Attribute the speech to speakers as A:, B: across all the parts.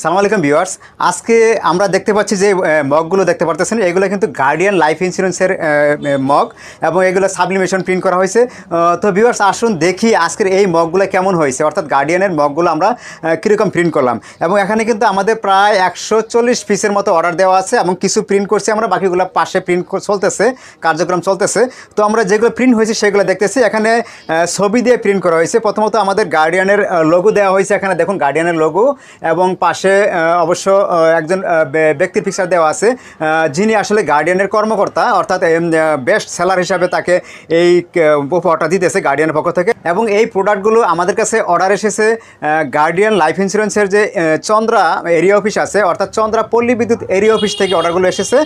A: সালাম আলাইকুম ভিউয়ার্স। আজকে আমরা দেখতে পাচ্ছি যে মগগুলো দেখতে পারতেছেন। এগুলো কিন্তু গার্ডিয়ান লাইফ ইন্স্যুরেন্সের মগ এবং এগুলো সাবলিমেশন প্রিন্ট করা হয়েছে। তো ভিউয়ার্স, আসুন দেখি আজকের এই মগগুলো কেমন হয়েছে। অর্থাৎ গার্ডিয়ানের মগগুলো আমরা কীরকম প্রিন্ট করলাম। এবং এখানে কিন্তু আমাদের প্রায় একশো চল্লিশ পিসের মতো অর্ডার দেওয়া আছে এবং কিছু প্রিন্ট করছি আমরা। বাকিগুলো পাশে প্রিন্ট চলতেছে, কার্যক্রম চলতেছে। তো আমরা যেগুলো প্রিন্ট হয়েছে সেগুলো দেখতেছি। এখানে ছবি দিয়ে প্রিন্ট করা হয়েছে। প্রথমত আমাদের গার্ডিয়ানের লোগো দেওয়া হয়েছে এখানে। দেখুন গার্ডিয়ানের লোগো এবং পাশে আহ, অবশ্য একজন ব্যক্তির পিকচার দেওয়া আছে। যিনি আসলে গার্ডিয়ানের কর্মকর্তা অর্থাৎ বেস্ট সেলার হিসাবে তাকে এই উপহারটা দিতেছে গার্ডিয়ানের পক্ষ থেকে। এবং এই প্রোডাক্টগুলো আমাদের কাছে অর্ডার এসেছে গার্ডিয়ান লাইফ ইন্স্যুরেন্সের যে চন্দ্রা এরিয়া অফিস আছে অর্থাৎ চন্দ্রা পল্লী বিদ্যুৎ এরিয়া অফিস থেকে অর্ডারগুলো এসেছে।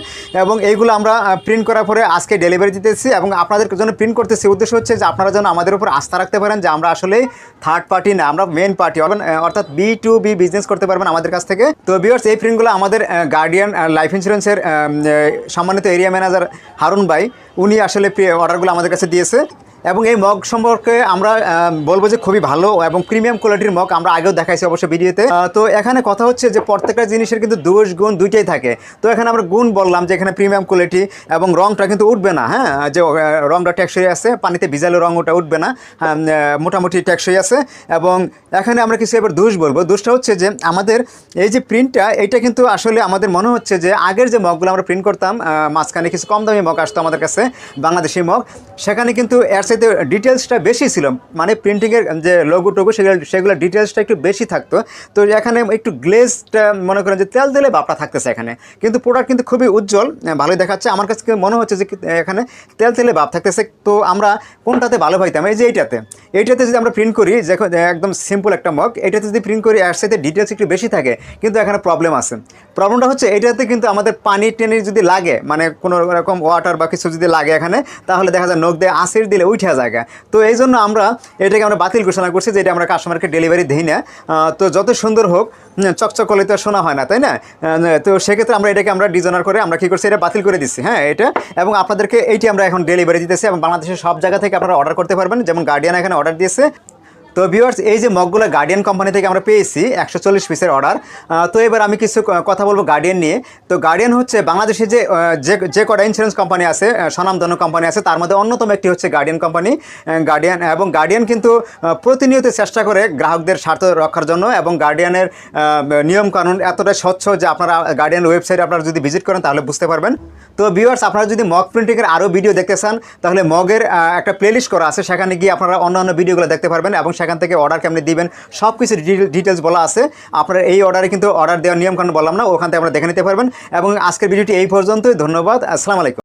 A: এবং এইগুলো আমরা প্রিন্ট করার পরে আজকে ডেলিভারি দিতেছি এবং আপনাদের জন্য প্রিন্ট করতেছি। উদ্দেশ্য হচ্ছে যে আপনারা যেন আমাদের উপর আস্থা রাখতে পারেন যে আমরা আসলে থার্ড পার্টি না আমরা মেন পার্টি অর্থাৎ বি টু বি বিজনেস করতে পারবেন আমাদের কাছ থেকে। তো বিয়ার্স এই প্রিন্টগুলো আমাদের গার্ডিয়ান লাইফ ইন্স্যুরেন্সের সম্মানিত এরিয়া ম্যানেজার হারুন ভাই, উনি আসলে অর্ডারগুলো আমাদের কাছে দিয়েছে। এবং এই মগ সম্পর্কে আমরা বলব যে খুবই ভালো এবং প্রিমিয়াম কোয়ালিটির মগ আমরা আগেও দেখাইছি অবশ্য ভিডিওতে। তো এখানে কথা হচ্ছে যে প্রত্যেকটা জিনিসের কিন্তু দোষ গুণ দুইটাই থাকে। তো এখানে আমরা গুণ বললাম যে এখানে প্রিমিয়াম কোয়ালিটি এবং রংটা কিন্তু উঠবে না হ্যাঁ? যে রংটা টেকসই আছে পানিতে ভিজালে রং ওটা উঠবে না হ্যাঁ, মোটামুটি টেকসই আছে। এবং এখানে আমরা কিছু এবার দোষ বলব। দোষটা হচ্ছে যে আমাদের এই যে প্রিন্টটা এটা কিন্তু আসলে আমাদের মনে হচ্ছে যে আগের যে মগগুলো আমরা প্রিন্ট করতাম মাঝখানে কিছু কম দামি মগ আসতো আমাদের কাছে বাংলাদেশি মগ। সেখানে কিন্তু এর সাথে ডিটেলসটা বেশি ছিল। মানে প্রিন্টিংয়ের যে লোগো টোগো সেগুলো সেগুলো ডিটেলসটা একটু বেশি থাকতো। তো এখানে একটু গ্লেজটা মনে করেন যে তেল দিলে বাপটা থাকতেছে এখানে। কিন্তু প্রোডাক্ট কিন্তু খুবই উজ্জ্বল ভালোই দেখাচ্ছে। আমার কাছে মনে হচ্ছে যে এখানে তেল তেলে ভাব থাকতেছে। তো আমরা কোনটাতে ভালো পাইতাম? এই যে এইটাতে। এইটাতে যদি আমরা প্রিন্ট করি যে একদম সিম্পল একটা মগ এটাতে যদি প্রিন্ট করি, এর সাথে ডিটেলস একটু বেশি থাকে, কিন্তু এখানে প্রবলেম আছে। প্রবলেমটা হচ্ছে, এটাতে কিন্তু আমাদের পানি টেনে যদি লাগে মানে কোনো রকম ওয়াটার বা কিছু যদি লাগে এখানে, তাহলে দেখা যায় নখ দিয়ে আসির দিলে উঠে যায় তো এই জন্য আমরা এটাকে আমরা বাতিল ঘোষণা করছি যে এটা আমরা কাস্টমারকে ডেলিভারি দিই না। তো যত সুন্দর হোক চকচকলে তো শোনা হয় না, তাই না? তো সেক্ষেত্রে আমরা এটাকে আমরা ডিজাইনার করে আমরা কী করছি, এটা বাতিল করে দিচ্ছি হ্যাঁ এটা? এবং আপনাদেরকে এইটি আমরা এখন ডেলিভারি দিতেছি এবং বাংলাদেশের সব জায়গা থেকে আপনারা অর্ডার করতে পারবেন। যেমন গার্ডিয়ান এখানে অর্ডার দিয়েছে। তো ভিউয়ার্স এই যে মগগুলো গার্ডিয়ান কোম্পানি থেকে আমরা পেয়েছি, একশো চল্লিশ পিসের অর্ডার তো এবার আমি কিছু কথা বলব গার্ডিয়ান নিয়ে। তো গার্ডিয়ান হচ্ছে বাংলাদেশে যে যে কটা ইন্স্যুরেন্স কোম্পানি আছে স্বনামধন্য কোম্পানি আছে, তার মধ্যে অন্যতম একটি হচ্ছে গার্ডিয়ান কোম্পানি গার্ডিয়ান এবং গার্ডিয়ান কিন্তু প্রতিনিয়ত চেষ্টা করে গ্রাহকদের স্বার্থ রক্ষার জন্য, এবং গার্ডিয়ানের নিয়মকানুন এতটাই স্বচ্ছ যে আপনারা গার্ডিয়ান ওয়েবসাইটে আপনারা যদি ভিজিট করেন, তাহলে বুঝতে পারবেন। তো ভিউয়ার্স আপনারা যদি মগ প্রিন্টিংয়ের আরও ভিডিও দেখতে চান, তাহলে মগের একটা প্লেলিস্ট করা আছে, সেখানে গিয়ে আপনারা অন্যান্য ভিডিওগুলো দেখতে পারবেন, এবং সেখান থেকে অর্ডার কেমনি দিবেন সব কিছু ডিটেলস বলা আছে। আপনার এই অর্ডারে কিন্তু অর্ডার দেওয়ার নিয়মকানুন বললাম না, ওখান থেকে আপনারা দেখে নিতে পারবেন। এবং আজকের ভিডিওটি এই পর্যন্তই, ধন্যবাদ, আসসালামু আলাইকুম।